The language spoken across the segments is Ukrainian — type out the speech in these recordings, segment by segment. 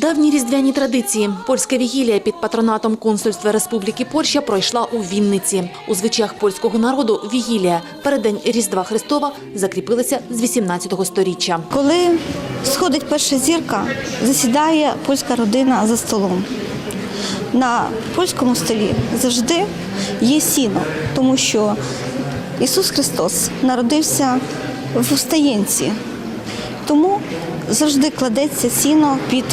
Давні різдвяні традиції. Польська вігілія під патронатом консульства Республіки Польща пройшла у Вінниці. У звичаях польського народу вігілія переддень Різдва Христова закріпилася з 18 сторіччя. Коли сходить перша зірка, засідає польська родина за столом. На польському столі завжди є сіно, тому що Ісус Христос народився в Устаєнці. Тому завжди кладеться сіно під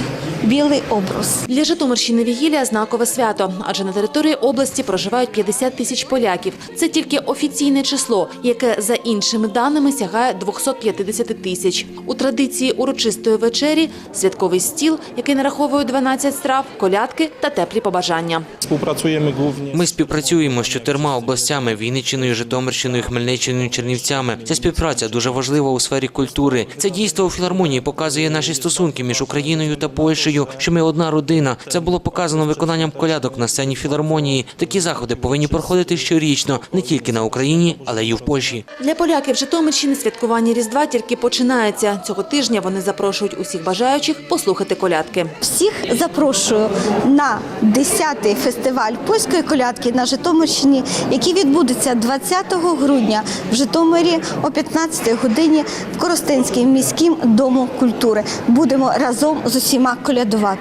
білий образ. Для Житомирщини вігілія знакове свято, адже на території області проживають 50 тисяч поляків. Це тільки офіційне число, яке за іншими даними сягає 250 тисяч. У традиції урочистої вечері святковий стіл, який нараховує 12 страв, колядки та теплі побажання. Współpracujemy Ми співпрацюємо з чотирма областями Вінниччиною, Житомирщиною, Хмельниччиною, Чернівцями. Ця співпраця дуже важлива у сфері культури. Це дійство у філармонії показує наші стосунки між Україною та Польщею, що ми одна родина. Це було показано виконанням колядок на сцені філармонії. Такі заходи повинні проходити щорічно, не тільки на Україні, але й у Польщі. Для поляків Житомирщини святкування Різдва тільки починається. Цього тижня вони запрошують усіх бажаючих послухати колядки. Всіх запрошую на 10-й фестиваль польської колядки на Житомирщині, який відбудеться 20 грудня в Житомирі о 15 годині в Коростенському міському дому культури. Будемо разом з усіма колядувати.